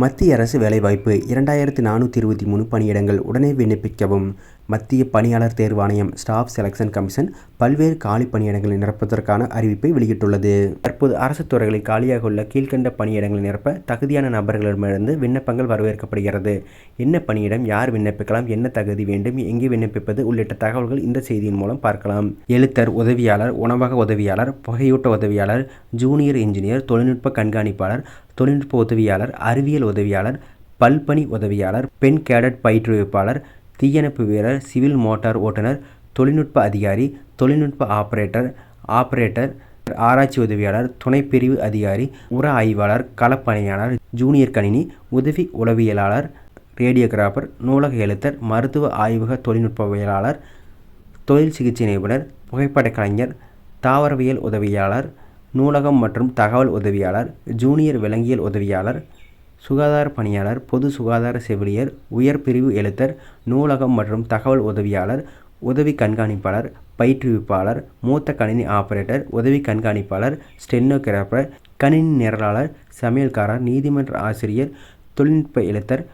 மத்திய அரசு வேலைவாய்ப்பு இரண்டாயிரத்து நானூற்றி இருபத்தி மூணு பணியிடங்கள் உடனே விண்ணப்பிக்கவும். மத்திய பணியாளர் தேர்வாணையம் ஸ்டாஃப் செலெக்ஷன் கமிஷன் பல்வேறு காலி பணியிடங்களை நிரப்புவதற்கான அறிவிப்பை வெளியிட்டுள்ளது. தற்போது அரசு துறைகளில் காலியாக உள்ள கீழ்கண்ட பணியிடங்களை நிரப்ப தகுதியான நபர்களிடமிருந்து விண்ணப்பங்கள் வரவேற்கப்படுகிறது. என்ன பணியிடம் யார் விண்ணப்பிக்கலாம் என்ன தகுதி வேண்டும் எங்கே விண்ணப்பிப்பது உள்ளிட்ட தகவல்கள் இந்த செய்தியின் மூலம் பார்க்கலாம். எழுத்தர் உதவியாளர் உணவக உதவியாளர் புகையூட்ட உதவியாளர் ஜூனியர் இன்ஜினியர் தொழில்நுட்ப கண்காணிப்பாளர் தொழில்நுட்ப உதவியாளர் அறிவியல் உதவியாளர் பல்பணி உதவியாளர் பெண் கேடட் பயிற்றுவிப்பாளர் தீயணைப்பு வீரர் சிவில் மோட்டார் ஓட்டுநர் தொழில்நுட்ப அதிகாரி தொழில்நுட்ப ஆபரேட்டர் ஆபரேட்டர் ஆராய்ச்சி உதவியாளர் துணைப்பிரிவு அதிகாரி உர ஆய்வாளர் களப்பணியாளர் ஜூனியர் கணினி உதவி உளவியலாளர் ரேடியோகிராஃபர் நூலக எழுத்தர் மருத்துவ ஆய்வக தொழில்நுட்பவியலாளர் தொழில் சிகிச்சை நிபுணர் புகைப்படக் கலைஞர் தாவரவியல் உதவியாளர் நூலகம் மற்றும் தகவல் உதவியாளர் ஜூனியர் விலங்கியல் உதவியாளர் சுகாதார பணியாளர் பொது சுகாதார செவிலியர் உயர் பிரிவு எழுத்தர் நூலகம் மற்றும் தகவல் உதவியாளர் உதவி கண்காணிப்பாளர் பயிற்றுவிப்பாளர் மூத்த கணினி ஆபரேட்டர் உதவி கண்காணிப்பாளர் ஸ்டென்னோகிராஃபர் கணினி நிரலாளர் சமையல்காரர் நீதிமன்ற ஆசிரியர் தொழில்நுட்ப எழுத்தர்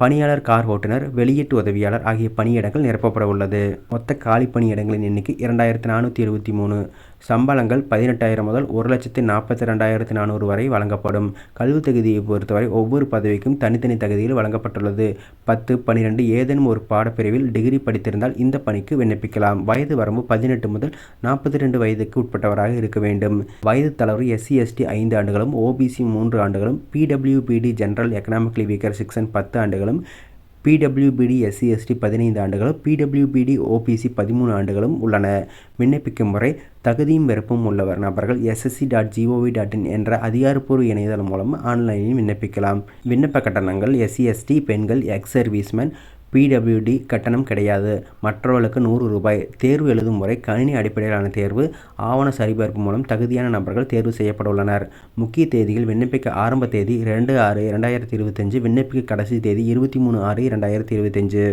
பணியாளர் கார் ஓட்டுநர் வெளியீட்டு உதவியாளர் ஆகிய பணியிடங்கள் நிரப்பப்பட உள்ளது. மொத்த காலி பணியிடங்களின் எண்ணிக்கை இரண்டாயிரத்தி நானூற்றி இருபத்தி மூணு. சம்பளங்கள் பதினெட்டாயிரம் முதல் ஒரு லட்சத்தி நாற்பத்தி ரெண்டாயிரத்தி நானூறு வரை வழங்கப்படும். கல்வி தகுதியை பொறுத்தவரை ஒவ்வொரு பதவிக்கும் தனித்தனி தகுதியில் வழங்கப்பட்டுள்ளது. பத்து பன்னிரெண்டு ஏதேனும் ஒரு பாடப்பிரிவில் டிகிரி படித்திருந்தால் இந்த பணிக்கு விண்ணப்பிக்கலாம். வயது வரம்பு பதினெட்டு முதல் நாற்பத்தி ரெண்டு வயதுக்கு உட்பட்டவராக இருக்க வேண்டும். வயது தளர்வு எஸ்சி எஸ்டி ஐந்து ஆண்டுகளும் ஓபிசி மூன்று ஆண்டுகளும் PWBD general economically weaker section பத்து ஆண்டுகளும் பிடபிள்யூபிடி எஸ்சி எஸ்டி பதினைந்து ஆண்டுகளும் பிடபிள்யூபிடி ஓபிசி பதிமூணு ஆண்டுகளும் உள்ளன. விண்ணப்பிக்கும் முறை தகுதியும் விருப்பம் உள்ளவர். நபர்கள் SSC dot G O V dot in என்ற அதிகாரப்பூர்வ இணையதளம் மூலம் ஆன்லைனில் விண்ணப்பிக்கலாம். விண்ணப்ப கட்டணங்கள் எஸ்சிஎஸ்டி பெண்கள் எக்ஸ் சர்வீஸ்மேன் பிடபிள்யூடி கட்டணம் கிடையாது. மற்றவர்களுக்கு நூறு ரூபாய். தேர்வு எழுதும் முறை கணினி அடிப்படையிலான தேர்வு. ஆவண சரிபார்ப்பு மூலம் தகுதியான நபர்கள் தேர்வு செய்யப்பட உள்ளனர் முக்கிய தேதிகள் விண்ணப்பிக்க ஆரம்ப தேதி ரெண்டு ஆறு இரண்டாயிரத்தி இருபத்தஞ்சு விண்ணப்பிக்க கடைசி தேதி இருபத்தி மூணு ஆறு இரண்டாயிரத்தி இருபத்தஞ்சு